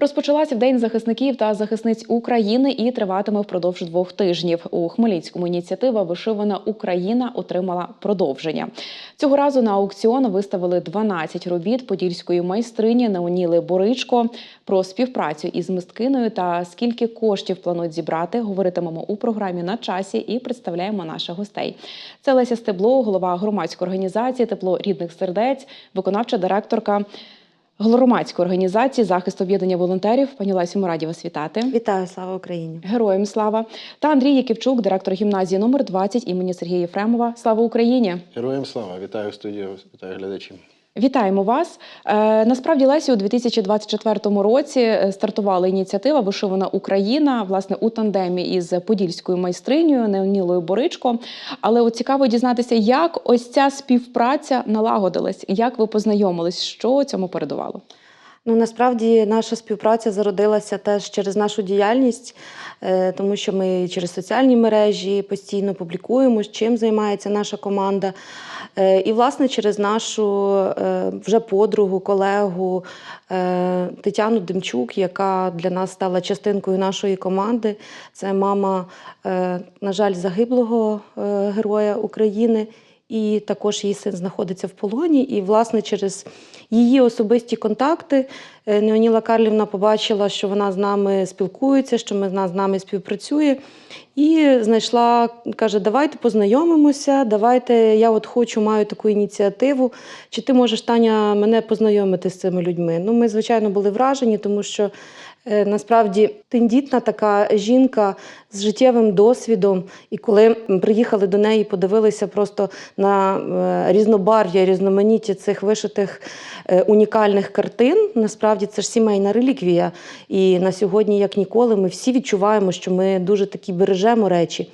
Розпочалася в День захисників та захисниць України і триватиме впродовж двох тижнів. У Хмельницькому ініціатива Вишивана Україна отримала продовження. Цього разу на аукціон виставили 12 робіт подільської майстрині Неоніли Боричко. Про співпрацю із мисткиною та скільки коштів планують зібрати, говоритимемо у програмі на часі і представляємо наших гостей. Це Леся Стебло, голова громадської організації Тепло рідних сердець, виконавча директорка. Громадської організації захист об'єднання волонтерів. Пані Лесю, ми раді вас вітати. Вітаю, слава Україні! Героям слава та Андрій Яківчук, директор гімназії номер 20 імені Сергія Єфремова. Слава Україні! Героям слава! Вітаю студію, вітаю глядачів. Вітаємо вас. Е, насправді, Лесі, у 2024 році е, стартувала ініціатива Вишивана Україна власне у тандемі із подільською майстринею Неонілою Боричко. Але от цікаво дізнатися, як ось ця співпраця налагодилась, як ви познайомились, що цьому передувало? Ну насправді наша співпраця зародилася теж через нашу діяльність, е, тому що ми через соціальні мережі постійно публікуємо, чим займається наша команда. Е, І, власне, через нашу е, вже подругу, колегу Тетяну Демчук, яка для нас стала частинкою нашої команди. Це мама, на жаль, загиблого героя України. І також її син знаходиться в полоні. І, власне, через її особисті контакти е, Неоніла Карлівна побачила, що вона з нами спілкується, що вона з нами співпрацює. І знайшла, каже: давайте познайомимося, давайте, я от хочу, маю таку ініціативу. Чи ти можеш, Таня, мене познайомити з цими людьми? Ну, ми, звичайно, були вражені, тому що е, насправді тендітна така жінка з життєвим досвідом. І коли приїхали до неї, подивилися просто на е, різнобарв'я, різноманіття цих вишитих е, унікальних картин. Насправді це ж сімейна реліквія. І на сьогодні, як ніколи, ми всі відчуваємо, що ми дуже такі бережемо речі.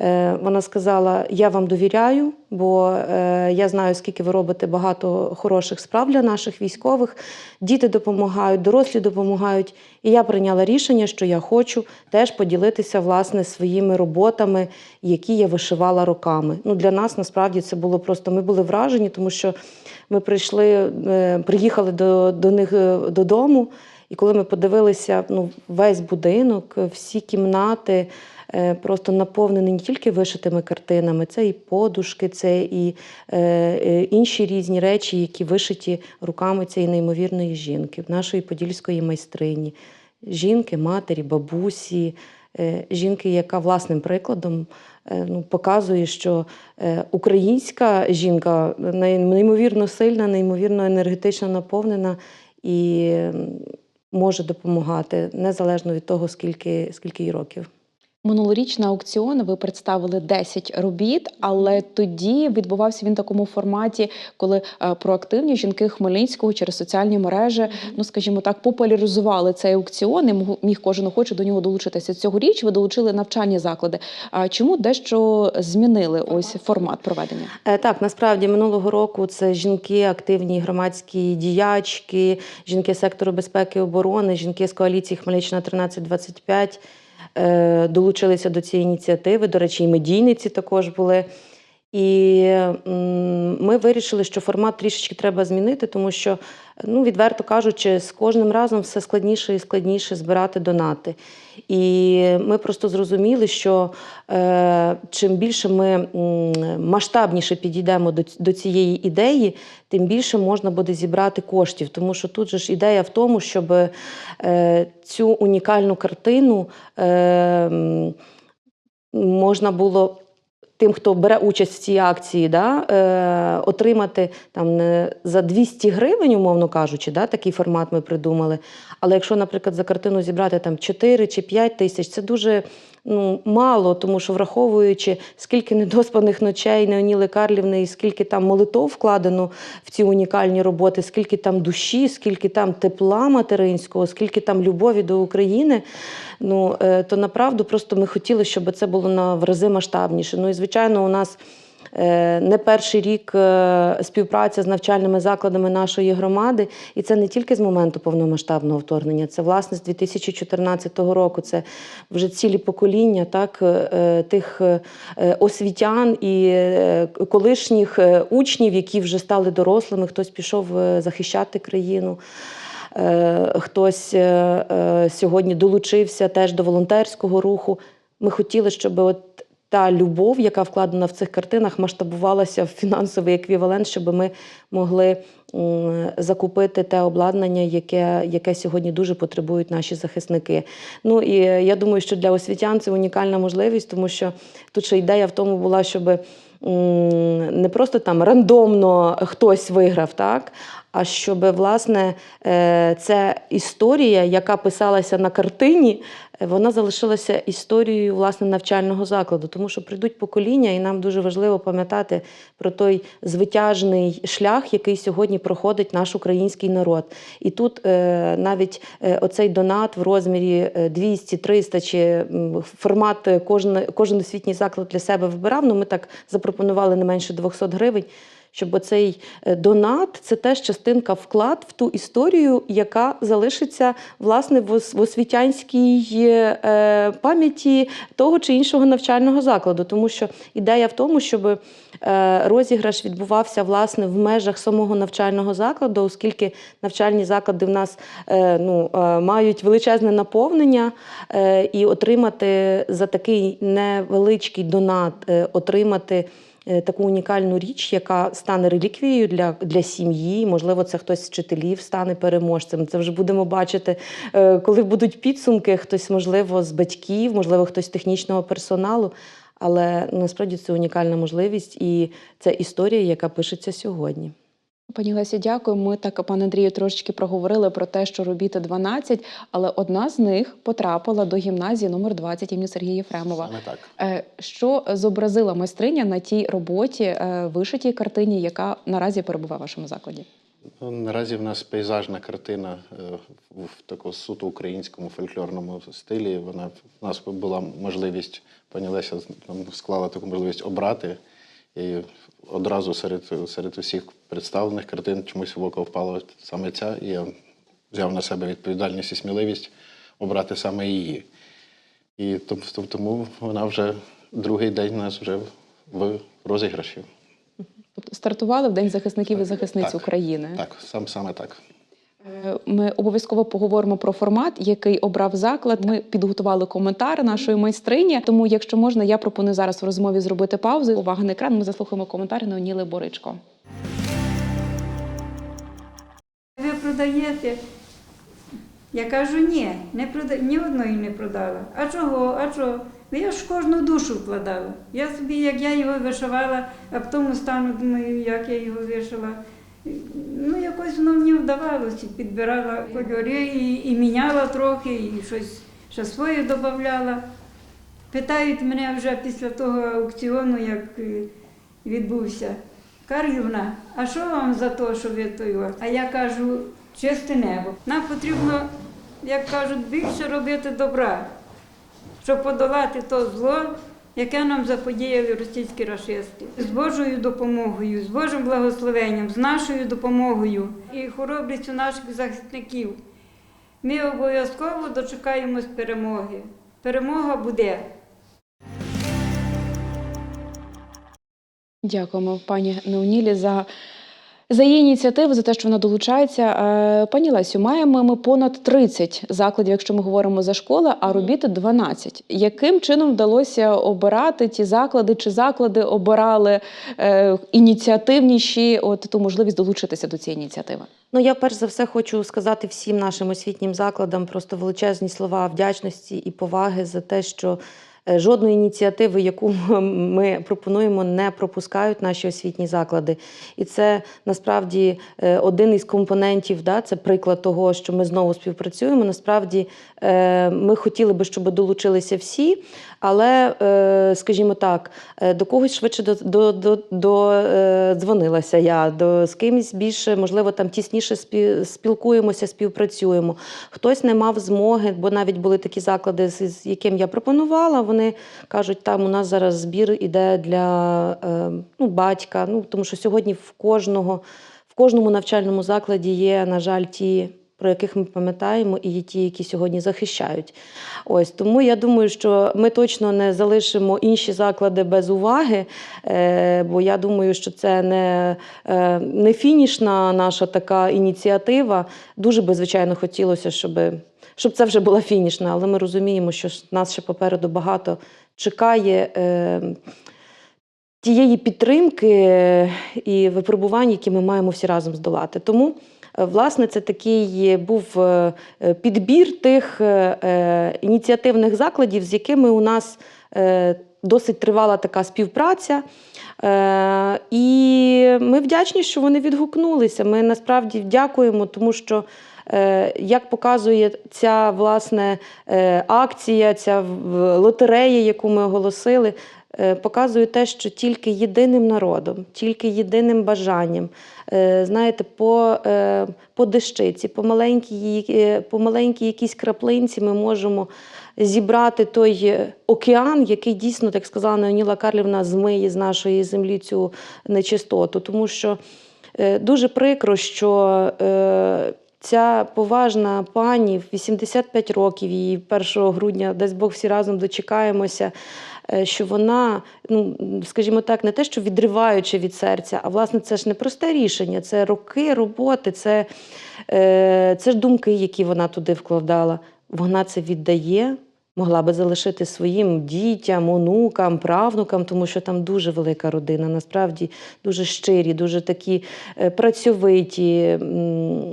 Е, Вона сказала: Я вам довіряю, бо е, я знаю, скільки ви робите багато хороших справ для наших військових. Діти допомагають, дорослі допомагають. І я прийняла рішення, що я хочу теж поділитися власне своїми роботами, які я вишивала роками. Ну для нас насправді це було просто. Ми були вражені, тому що ми прийшли, е, приїхали до, до них додому. І коли ми подивилися ну, весь будинок, всі кімнати просто наповнені не тільки вишитими картинами, це і подушки, це і е, е, інші різні речі, які вишиті руками цієї неймовірної жінки, нашої подільської майстрині, жінки, матері, бабусі, е, жінки, яка власним прикладом е, ну, показує, що е, українська жінка неймовірно сильна, неймовірно енергетично наповнена і може допомагати незалежно від того, скільки, скільки років. Минулоріч на аукціон ви представили 10 робіт, але тоді відбувався він в такому форматі, коли е, проактивні жінки Хмельницького через соціальні мережі, ну скажімо так, популяризували цей аукціон і міг кожен охоче до нього долучитися. Цьогоріч ви долучили навчальні заклади. А чому дещо змінили ось формат проведення? Е, Так, насправді минулого року це жінки, активні громадські діячки, жінки сектору безпеки і оборони, жінки з коаліції Хмельниччина 1325 е, долучилися до цієї ініціативи. До речі, і медійниці також були. І ми вирішили, що формат трішечки треба змінити, тому що, ну, відверто кажучи, з кожним разом все складніше і складніше збирати донати. І ми просто зрозуміли, що е, чим більше ми масштабніше підійдемо до, до цієї ідеї, тим більше можна буде зібрати коштів. Тому що тут же ж ідея в тому, щоб е, цю унікальну картину е, можна було тим, хто бере участь в цій акції, да, е, отримати там не за 200 гривень, умовно кажучи, да, такий формат ми придумали. Але якщо, наприклад, за картину зібрати там 4 чи 5 тисяч, це дуже ну, мало, тому що враховуючи, скільки недоспаних ночей Неоніли Карлівни і скільки там молитов вкладено в ці унікальні роботи, скільки там душі, скільки там тепла материнського, скільки там любові до України. Ну, е, то направду просто ми хотіли, щоб це було на в рази масштабніше. Ну і звичайно, у нас не перший рік е, співпраця з навчальними закладами нашої громади, і це не тільки з моменту повномасштабного вторгнення, це власне з 2014 року. Це вже цілі покоління так, е, тих е, освітян і е, колишніх е, учнів, які вже стали дорослими, хтось пішов е, захищати країну. е, хтось е, е, сьогодні долучився теж до волонтерського руху. Ми хотіли, щоб от та любов, яка вкладена в цих картинах, масштабувалася в фінансовий еквівалент, щоб ми могли закупити те обладнання, яке, яке сьогодні дуже потребують наші захисники. Ну і е, я думаю, що для освітян це унікальна можливість, тому що тут ще ідея в тому була, щоб не просто там рандомно хтось виграв, так. А щоб власне е, це історія, яка писалася на картині, е, вона залишилася історією власне навчального закладу, тому що прийдуть покоління, і нам дуже важливо пам'ятати про той звитяжний шлях, який сьогодні проходить наш український народ. І тут е, навіть оцей донат в розмірі е, 200, 300 чи формат кожен, кожен освітній заклад для себе вибирав. Ну ми так запропонували не менше 200 гривень. Щоб оцей е, донат це теж частинка вклад в ту історію, яка залишиться власне в освітянській е, пам'яті того чи іншого навчального закладу. Тому що ідея в тому, щоб е, розіграш відбувався власне в межах самого навчального закладу, оскільки навчальні заклади в нас ну, мають величезне наповнення, і отримати за такий невеличкий донат, отримати. Е, Таку унікальну річ, яка стане реліквією для, для сім'ї. Можливо, це хтось з вчителів стане переможцем. Це вже будемо бачити, е, коли будуть підсумки, хтось, можливо, з батьків, можливо, хтось з технічного персоналу. Але насправді це унікальна можливість, і це історія, яка пишеться сьогодні. Пані Лесі, дякую. Ми так, пане Андрію, трошечки проговорили про те, що робіти 12, але одна з них потрапила до гімназії номер 20 імені Сергія Єфремова. Саме так. Е, Що зобразила майстриня на тій роботі, е, вишитій картині, яка наразі перебуває в вашому закладі? Ну, Наразі в нас пейзажна картина е, в такому суто українському фольклорному стилі. Вона в нас була можливість, пані Леся нам склала таку можливість обрати. І одразу серед, серед усіх представлених картин чомусь в око впала саме ця, і я взяв на себе відповідальність і сміливість обрати саме її. І том- том- тому вона вже другий день у нас вже в розіграші. Стартували в День захисників і захисниць Так. України. Так, сам саме так. Е, Ми обов'язково поговоримо про формат, який обрав заклад. Ми підготували коментар нашої майстрині. Тому, якщо можна, я пропоную зараз в розмові зробити паузу. Увага на екран. Ми заслухаємо коментар Неоніли Боричко. Ви продаєте? Я кажу, ні, не прода... ні одної не продала. А чого? А чого? Ну, Я ж кожну душу вкладала. Я собі, як я його вишивала, а в тому стану думаю, як я його вишила. Ну, якось воно мені вдавалося, підбирала кольори і, і міняла трохи, і щось ще своє додавала. Питають мене вже після того аукціону, як е, відбувся. Кар'юна, а що вам за те, що ви той? от?» А я кажу, чисте небо. Нам потрібно, як кажуть, більше робити добра, щоб подолати то зло, яке нам заподіяли російські рашисти. З Божою допомогою, з Божим благословенням, з нашою допомогою і хоробрістю наших захисників. Ми обов'язково дочекаємось перемоги. Перемога буде. Дякуємо пані Неонілі за. За її ініціативу, за те, що вона долучається. Е, Пані Лесю, маємо ми понад 30 закладів, якщо ми говоримо за школи, а робіти 12. Яким чином вдалося обирати ті заклади, чи заклади обирали е, ініціативніші, от ту можливість долучитися до цієї ініціативи? Ну, я перш за все хочу сказати всім нашим освітнім закладам просто величезні слова вдячності і поваги за те, що жодної ініціативи, яку ми пропонуємо, не пропускають наші освітні заклади. І це насправді е, один із компонентів, да, це приклад того, що ми знову співпрацюємо. Насправді е, ми хотіли би, щоб долучилися всі, але, е, скажімо так, е, до когось швидше до, до, до, е, дзвонилася я, до, з кимось більше, можливо, там тісніше спілкуємося, співпрацюємо. Хтось не мав змоги, бо навіть були такі заклади, з яким я пропонувала. Вони кажуть, там у нас зараз збір іде для е, ну, батька. Ну, тому що сьогодні в кожного, в кожному навчальному закладі є, на жаль, ті про яких ми пам'ятаємо, і є ті, які сьогодні захищають. Ось тому я думаю, що ми точно не залишимо інші заклади без уваги, е, бо я думаю, що це не, е, не фінішна наша така ініціатива. Дуже би, звичайно, хотілося, щоб, щоб це вже була фінішна, але ми розуміємо, що нас ще попереду багато чекає. Е, Тієї підтримки е, і випробувань, які ми маємо всі разом здолати. Тому, е, власне, це такий був е, підбір тих ініціативних закладів, з якими у нас досить тривала така співпраця. І ми вдячні, що вони відгукнулися. Ми насправді дякуємо, тому що. Е, Як показує ця власне е, акція, ця лотерея, яку ми оголосили, е, показує те, що тільки єдиним народом, тільки єдиним бажанням, знаєте, по, по дещиці, по маленькій, по маленькій якійсь краплинці ми можемо зібрати той океан, який дійсно, так сказала Неоніла Карлівна, змиє з нашої землі цю нечистоту. Тому що дуже прикро, що ця поважна пані в 85 років, її 1 грудня, дасть Бог всі разом дочекаємося, е, що вона, ну скажімо так, не те, що відриваючи від серця, а власне це ж не просте рішення, це роки роботи, це, е, це ж думки, які вона туди вкладала. Вона це віддає. Могла би залишити своїм дітям, онукам, правнукам, тому що там дуже велика родина, насправді дуже щирі, дуже такі е, працьовиті,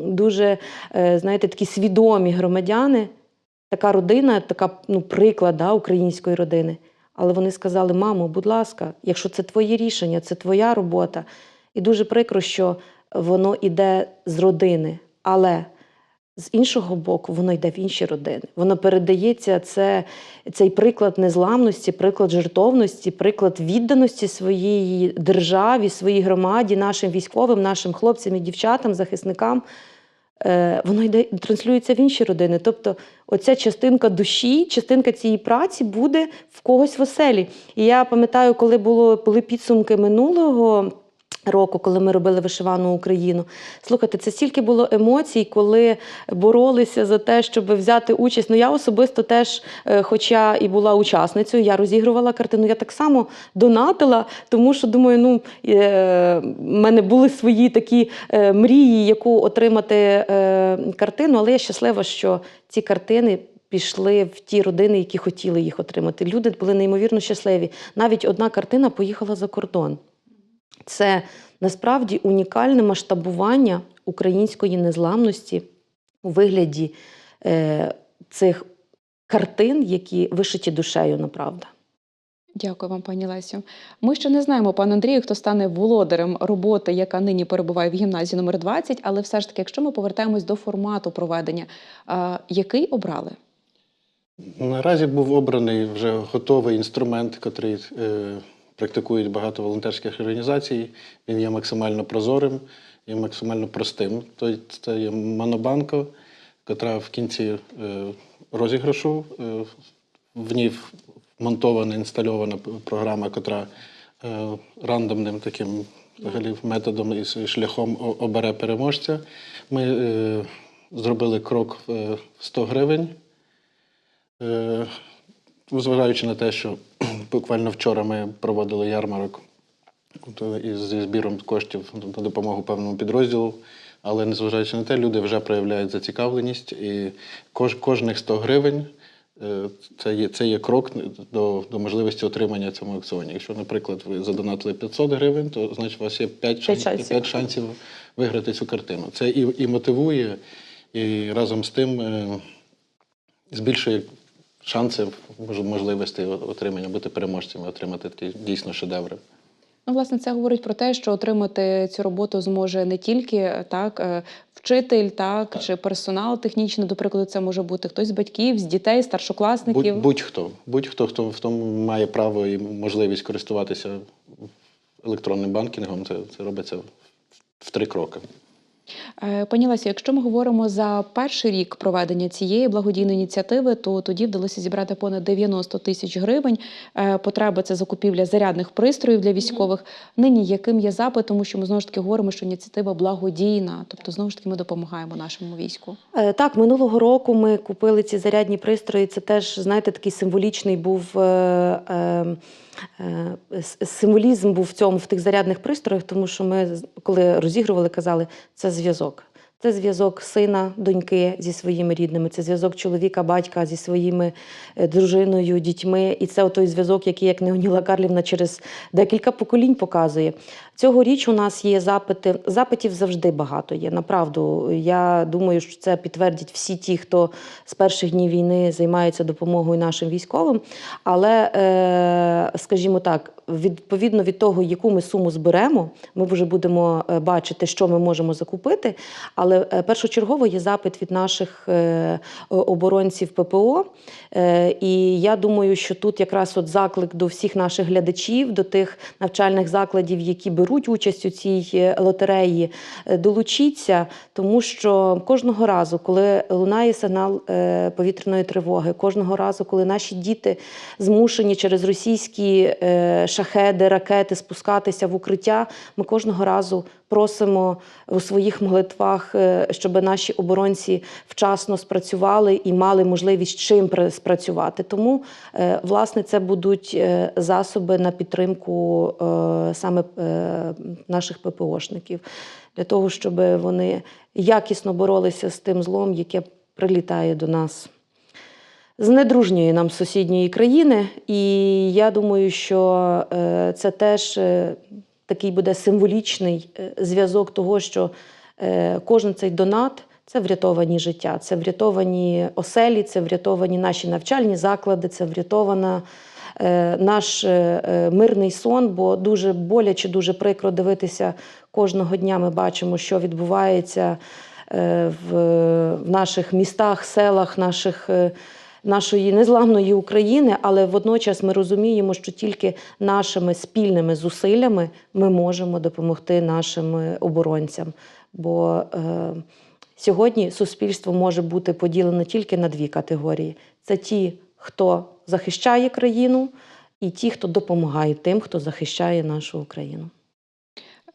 дуже, е, знаєте, такі свідомі громадяни. Така родина, така ну, приклад да, української родини. Але вони сказали: мамо, будь ласка, якщо це твоє рішення, це твоя робота. І дуже прикро, що воно йде з родини. Але з іншого боку, воно йде в інші родини. Воно передається це, цей приклад незламності, приклад жертовності, приклад відданості своїй державі, своїй громаді, нашим військовим, нашим хлопцям і дівчатам, захисникам. Е, Воно йде транслюється в інші родини. Тобто, оця частинка душі, частинка цієї праці буде в когось в оселі. І я пам'ятаю, коли було, були підсумки минулого. Року, коли ми робили вишивану Україну, слухайте, це стільки було емоцій, коли боролися за те, щоб взяти участь. Ну я особисто теж, е, хоча і була учасницею, я розігрувала картину. Я так само донатила, тому що думаю, ну е, в мене були свої такі е, мрії, яку отримати картину, але я щаслива, що ці картини. Пішли в ті родини, які хотіли їх отримати. Люди були неймовірно щасливі. Навіть одна картина поїхала за кордон. Це насправді унікальне масштабування української незламності у вигляді е, цих картин, які вишиті душею, направда. Дякую вам, пані Лесю. Ми ще не знаємо, пан Андрію, хто стане володарем роботи, яка нині перебуває в гімназії номер 20, але все ж таки, якщо ми повертаємось до формату проведення, який обрали? Наразі був обраний вже готовий інструмент, який практикують багато волонтерських організацій. Він є максимально прозорим і максимально простим. То- Це є монобанка, яка в кінці е, розіграшу. Е, в ній вмонтована, інстальована програма, яка е, рандомним таким взагалі, методом і шляхом обере переможця. Ми зробили крок в 100 гривень. Е, Зважаючи на те, що буквально вчора ми проводили ярмарок от, зі збіром коштів на допомогу певному підрозділу, але незважаючи на те, люди вже проявляють зацікавленість, і кож, кожних 100 гривень е, це є, це є крок до, до можливості отримання цьому аукціоні. Якщо, наприклад, ви задонатили 500 гривень, то значить у вас є 5, шансів, шансів. 5 шансів виграти цю картину. Це і, і мотивує, і разом з тим. е, збільшує шанси, можливості отримання, бути переможцями, отримати такі дійсно шедеври. Ну, власне, це говорить про те, що отримати цю роботу зможе не тільки так, е, вчитель, так, чи персонал технічний, до прикладу, це може бути хтось з батьків, з дітей, старшокласників. Будь, будь-хто, будь-хто, хто в тому має право і можливість користуватися електронним банкінгом, це, це робиться в три кроки. Е, Пані Лесю, якщо ми говоримо за перший рік проведення цієї благодійної ініціативи, то тоді вдалося зібрати понад 90 тисяч гривень. Е, Потреба це закупівля зарядних пристроїв для військових. Нині яким є запит, тому що ми знову ж таки говоримо, що ініціатива благодійна, тобто знову ж таки ми допомагаємо нашому війську. Е, Так, минулого року ми купили ці зарядні пристрої. Це теж, знаєте, такий символічний був е, е, символізм був в цьому в тих зарядних пристроях, тому що ми, коли розігрували, казали, це зв'язок. Це зв'язок сина, доньки зі своїми рідними, це зв'язок чоловіка, батька зі своїми е, дружиною, дітьми. І це той зв'язок, який, як Неоніла Карлівна, через декілька поколінь показує. Цьогоріч у нас є запити. Запитів завжди багато є. Направду, я думаю, що це підтвердять всі ті, хто з перших днів війни займається допомогою нашим військовим. Але, е, скажімо так, відповідно від того, яку ми суму зберемо, ми вже будемо е, бачити, що ми можемо закупити. Але е, першочергово є запит від наших е, оборонців ППО. Е, І я думаю, що тут якраз от заклик до всіх наших глядачів, до тих навчальних закладів, які беруть участь у цій лотереї, долучіться, тому що кожного разу, коли лунає сигнал повітряної тривоги, кожного разу, коли наші діти змушені через російські шахеди, ракети спускатися в укриття, ми кожного разу просимо у своїх молитвах, е, щоб наші оборонці вчасно спрацювали і мали можливість чим спрацювати. Тому, е, власне, це будуть е, засоби на підтримку саме наших ППОшників, для того, щоб вони якісно боролися з тим злом, яке прилітає до нас з недружньої нам сусідньої країни. І я думаю, що це теж такий буде символічний е, зв'язок того, що е, кожен цей донат. Це врятовані життя, це врятовані оселі, це врятовані наші навчальні заклади, це врятована е, наш мирний сон, бо дуже боляче, дуже прикро дивитися кожного дня. Ми бачимо, що відбувається в наших містах, селах, наших. Нашої незламної України, але водночас ми розуміємо, що тільки нашими спільними зусиллями ми можемо допомогти нашим оборонцям. Бо е, сьогодні суспільство може бути поділене тільки на дві категорії: це ті, хто захищає країну, і ті, хто допомагає тим, хто захищає нашу Україну.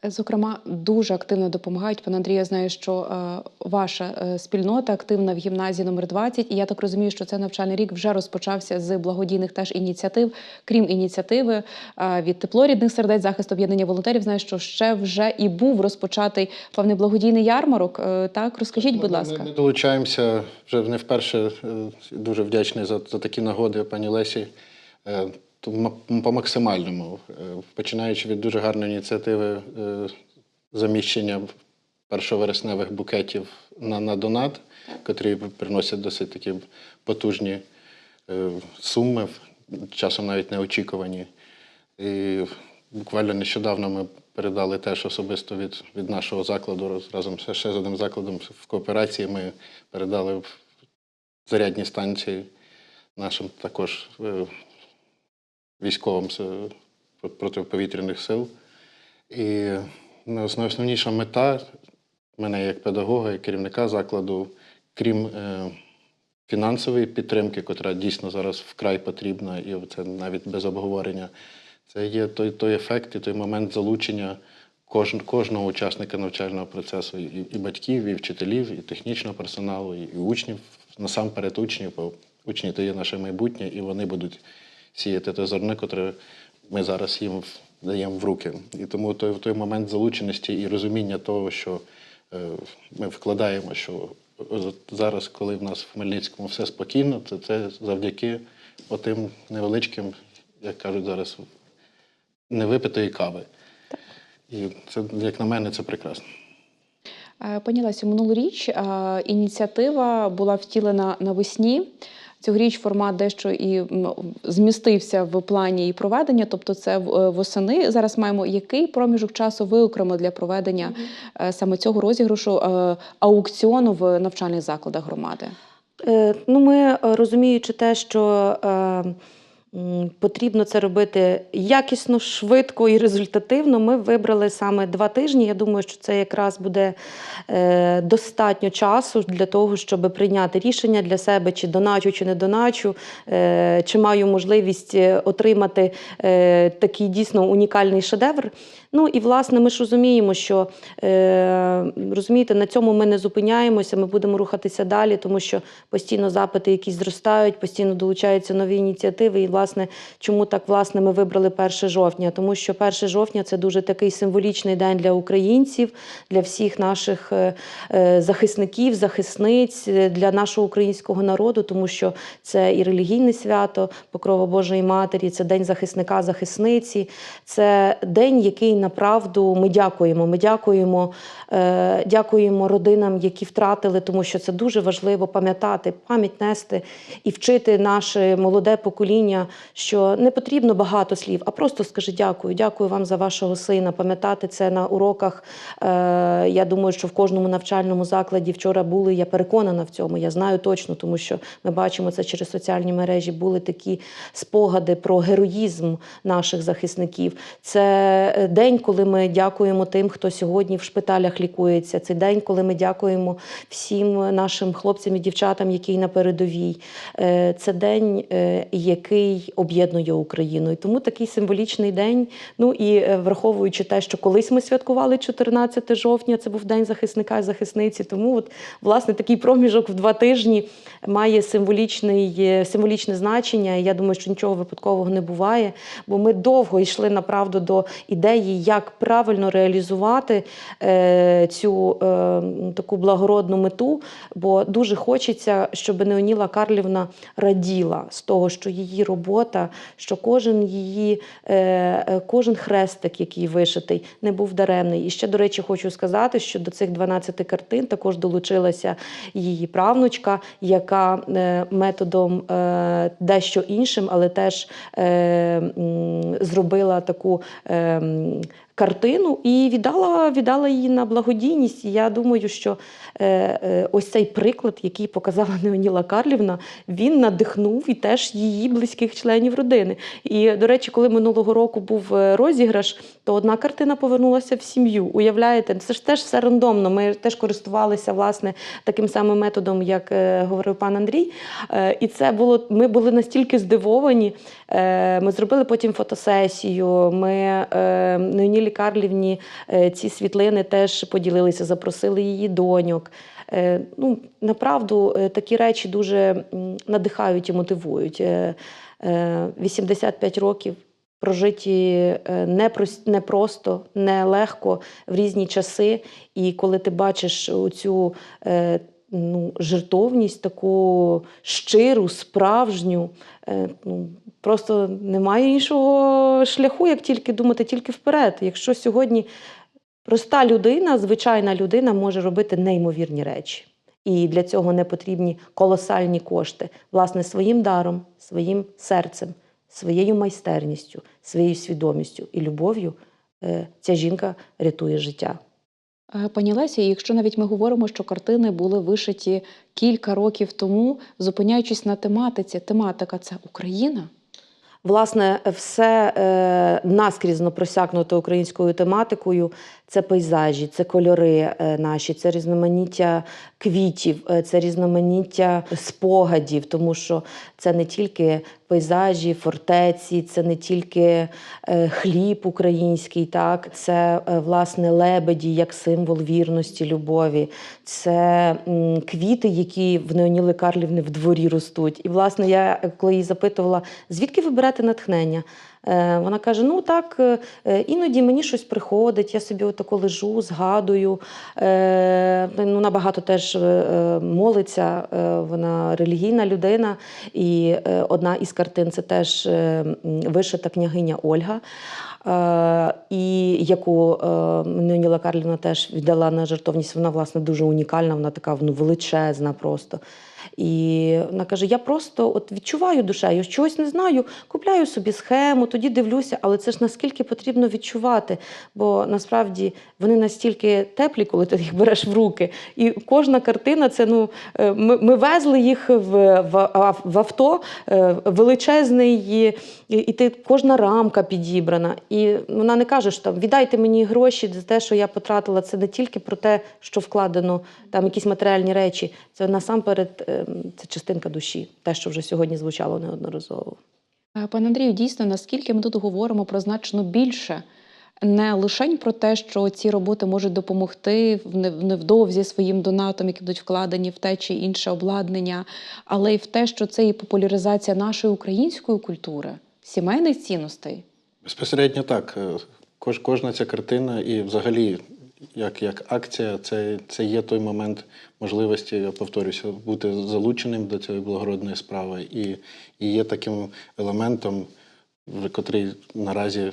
Зокрема, дуже активно допомагають. Пане Андрію, я знаю, що е, ваша е, спільнота активна в гімназії номер 20, і я так розумію, що цей навчальний рік вже розпочався з благодійних теж ініціатив. Крім ініціативи е, від тепло рідних сердець, захист об'єднання волонтерів. Знаю, що ще вже і був розпочатий певний благодійний ярмарок. Е, так, розкажіть, будь ласка. Ми, ми долучаємося вже не вперше. Дуже вдячний за, за такі нагоди, пані Лесі. Е, По максимальному, Е, починаючи від дуже гарної ініціативи е, заміщення першовересневих букетів на, на донат, котрі приносять досить такі потужні е, суми, часом навіть неочікувані. І буквально нещодавно ми передали теж особисто від, від нашого закладу разом ще, ще з одним закладом в кооперації. Ми передали в зарядні станції нашим також військовим з протиповітряних сил. І ну, основ- основніша мета мене як педагога і керівника закладу, крім е, фінансової підтримки, котра дійсно зараз вкрай потрібна, і це навіть без обговорення. Це є той, той ефект і той момент залучення кожн, кожного учасника навчального процесу, і, і батьків, і вчителів, і технічного персоналу, і, і учнів, насамперед учнів, бо учні то є наше майбутнє, і вони будуть сіяти те зерно, котре ми зараз їм в- даємо в руки. І тому той, той момент залученості і розуміння того, що е, ми вкладаємо, що зараз, коли в нас в Хмельницькому все спокійно, це, це завдяки отим невеличким, як кажуть зараз, невипитої кави. І це, як на мене, це прекрасно. Е, Пані Лесю, минулоріч е, ініціатива була втілена навесні. Цьогоріч формат дещо і змістився в плані і проведення, тобто це е, восени. Зараз маємо який проміжок часу виокремо для проведення е, саме цього розіграшу е, аукціону в навчальних закладах громади. Ну, ми розуміючи те, що потрібно це робити якісно, швидко і результативно. Ми вибрали саме два тижні. Я думаю, що це якраз буде е, достатньо часу для того, щоб прийняти рішення для себе, чи доначу, чи не доначу, е, чи маю можливість е, отримати такий дійсно унікальний шедевр. Ну і власне ми ж розуміємо, що розумієте, на цьому ми не зупиняємося, ми будемо рухатися далі, тому що постійно запити якісь зростають, постійно долучаються нові ініціативи. І власне, чому так власне ми вибрали 1 жовтня? Тому що 1 жовтня це дуже такий символічний день для українців, для всіх наших е, е, захисників, захисниць, е, для нашого українського народу, тому що це і релігійне свято Покрова Божої Матері, це день захисника, захисниці, це день, який направду ми дякуємо. Ми дякуємо, дякуємо родинам, які втратили, тому що це дуже важливо пам'ятати, пам'ять нести і вчити наше молоде покоління, що не потрібно багато слів, а просто скажи дякую, дякую вам за вашого сина. Пам'ятати це на уроках. Е, я думаю, що в кожному навчальному закладі вчора були. Я переконана в цьому. Я знаю точно, тому що ми бачимо це через соціальні мережі. Були такі спогади про героїзм наших захисників. Це е, день, коли ми дякуємо тим, хто сьогодні в шпиталях лікується. Це день, коли ми дякуємо всім нашим хлопцям і дівчатам, які на передовій. Е, Це день, е, об'єднує Україну. І тому такий символічний день. Ну і е, враховуючи те, що колись ми святкували 14 жовтня, це був день захисника і захисниці. Тому, от власне, такий проміжок в два тижні має символічний, е, символічне значення. І я думаю, що нічого випадкового не буває, бо ми довго йшли направду до ідеї, як правильно реалізувати е, цю е, таку благородну мету. Бо дуже хочеться, щоб Неоніла Карлівна раділа з того, що її робота, що кожен її, е, е, кожен хрестик, який вишитий, не був даремний. І ще, до речі, хочу сказати, що до цих 12 картин також долучилася її правнучка, яка е, методом дещо іншим, але теж зробила таку. Картину і віддала, віддала її на благодійність. І я думаю, що е, е, ось цей приклад, який показала Неоніла Карлівна, він надихнув і теж її близьких членів родини. І, до речі, коли минулого року був е, розіграш, то одна картина повернулася в сім'ю. Уявляєте, це ж теж все рандомно. Ми теж користувалися власне таким самим методом, як е, говорив пан Андрій. І це було, ми були настільки здивовані. Е, ми зробили потім фотосесію. Ми Неонілі Карлівні е, ці світлини теж поділилися, запросили її доньок. Е, ну, направду, такі речі дуже надихають і мотивують. Е, е, 85 років прожиті е, непрос- непросто, нелегко в різні часи. І коли ти бачиш оцю е, ну, жертовність, таку щиру, справжню, е, ну, просто немає іншого шляху, як тільки думати тільки вперед. Якщо сьогодні проста людина, звичайна людина може робити неймовірні речі. І для цього не потрібні колосальні кошти. Власне, своїм даром, своїм серцем, своєю майстерністю, своєю свідомістю і любов'ю е, ця жінка рятує життя. Е, Пані Лесі, якщо навіть ми говоримо, що картини були вишиті кілька років тому, зупиняючись на тематиці, тематика це Україна. Власне, все е, наскрізно просякнуто українською тематикою. Це пейзажі, це кольори е, наші, це різноманіття квітів, е, це різноманіття спогадів, тому що це не тільки пейзажі, фортеці, це не тільки е, хліб український, так це власне лебеді як символ вірності, любові, це квіти, які в Неоніли Карлівни в дворі ростуть. І власне я коли її запитувала, звідки ви берете натхнення? Е, Вона каже: ну так, е, іноді мені щось приходить, я собі отако лежу, згадую. Е, Ну, багато теж молиться, вона релігійна людина. І одна із картин це теж вишита княгиня Ольга. і яку Неоніла Карлівна теж віддала на жертовність. Вона, власне, дуже унікальна, вона така ну, величезна просто. І вона каже: я просто от відчуваю душею, чогось не знаю, купляю собі схему, тоді дивлюся, але це ж наскільки потрібно відчувати. Бо насправді вони настільки теплі, коли ти їх береш в руки. І кожна картина це ну е, ми, ми везли їх в, в, в авто е, величезний, і, і ти кожна рамка підібрана. І вона не каже, що там віддайте мені гроші за те, що я потратила. Це не тільки про те, що вкладено там якісь матеріальні речі. Це насамперед ем, це частинка душі, те, що вже сьогодні звучало неодноразово. Е, Пане Андрію, дійсно, наскільки ми тут говоримо про значно більше, не лише про те, що ці роботи можуть допомогти в невдовзі своїм донатам, які будуть вкладені в те чи інше обладнання, але й в те, що це і популяризація нашої української культури, сімейних цінностей. Безпосередньо так. Е, Кож, кожна ця картина і взагалі, як, як акція, це, це є той момент можливості, я повторюся, бути залученим до цієї благородної справи. І, і є таким елементом, котрий наразі,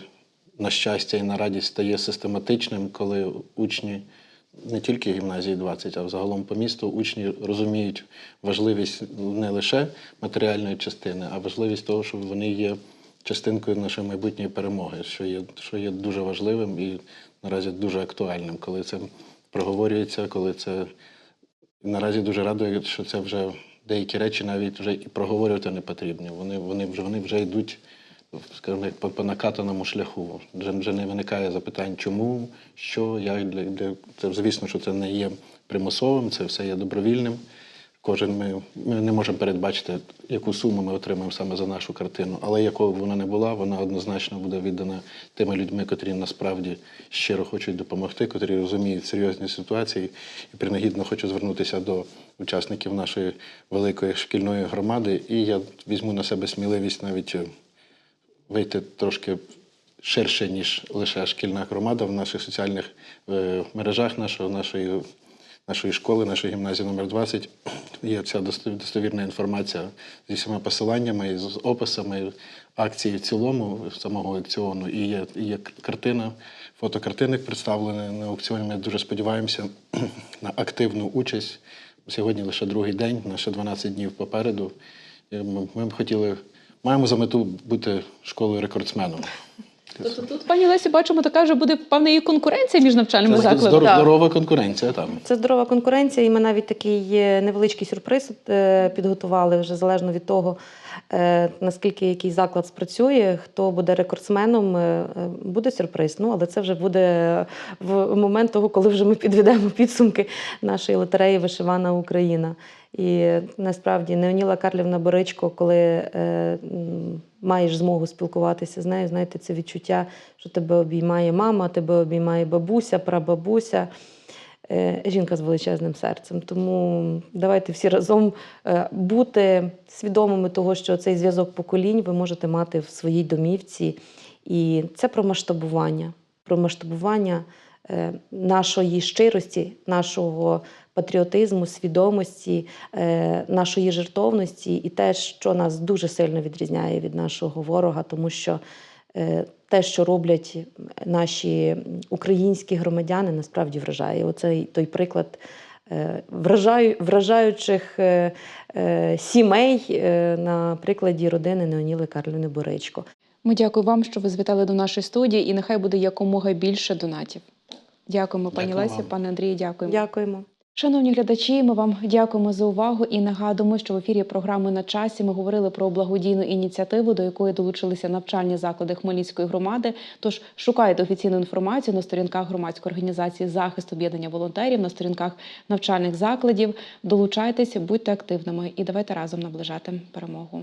на щастя і на радість стає систематичним, коли учні. Не тільки гімназії 20, а взагалом по місту учні розуміють важливість не лише матеріальної частини, а важливість того, що вони є частинкою нашої майбутньої перемоги, що є, що є дуже важливим і наразі дуже актуальним, коли це проговорюється, коли це наразі дуже радує, що це вже деякі речі навіть вже і проговорювати не потрібні. Вони, вони, вже, вони вже йдуть, скажімо, по, по накатаному шляху. Вже, вже не виникає запитань, чому, що, як для, для це звісно, що це не є примусовим, це все є добровільним. Кожен ми, ми не можемо передбачити, яку суму ми отримаємо саме за нашу картину, але якою б вона не була, вона однозначно буде віддана тими людьми, котрі насправді щиро хочуть допомогти, котрі розуміють серйозні ситуації. І принагідно хочу звернутися до учасників нашої великої шкільної громади. І я візьму на себе сміливість навіть е, вийти трошки ширше, ніж лише шкільна громада в наших соціальних е, мережах нашого, нашої, нашої школи, нашої гімназії номер 20 Є достов- достовірна інформація зі всіма посиланнями, з описами акції в цілому, самого аукціону. І є, є картина, фотокартинник представлений на аукціоні. Ми дуже сподіваємося на активну участь. Сьогодні лише другий день, на ще 12 днів попереду. Ми б хотіли, маємо за мету бути школою рекордсменом. Тобто тут, пані Лесі, бачимо, така вже буде певна і конкуренція між навчальними Це закладами. здоров- здорова конкуренція там. Це здорова конкуренція, і ми навіть такий е, невеличкий сюрприз е, підготували вже залежно від того, е, наскільки який заклад спрацює, хто буде рекордсменом, е, е, буде сюрприз. Ну, але це вже буде в момент того, коли вже ми підведемо підсумки нашої лотереї Вишивана Україна. І насправді Неоніла Карлівна Боричко, коли е, м, маєш змогу спілкуватися з нею, знаєте, це відчуття, що тебе обіймає мама, тебе обіймає бабуся, прабабуся. Е, Жінка з величезним серцем. Тому давайте всі разом е, бути свідомими того, що цей зв'язок поколінь ви можете мати в своїй домівці. І це про масштабування, про масштабування е, нашої щирості, нашого патріотизму, свідомості, е, нашої жертовності і те, що нас дуже сильно відрізняє від нашого ворога, тому що е, те, що роблять наші українські громадяни, насправді вражає. Оцей той приклад е, вражаю, вражаючих сімей на прикладі родини Неоніли Карлівни Боричко. Ми дякую вам, що ви звітали до нашої студії, і нехай буде якомога більше донатів. Дякуємо, пані Дякую Лесі, вам. пане Андрію, дякуємо. Дякуємо. Шановні глядачі, ми вам дякуємо за увагу і нагадуємо, що в ефірі програми на часі ми говорили про благодійну ініціативу, до якої долучилися навчальні заклади Хмельницької громади. Тож шукайте офіційну інформацію на сторінках громадської організації захист об'єднання волонтерів, на сторінках навчальних закладів. Долучайтеся, будьте активними і давайте разом наближати перемогу.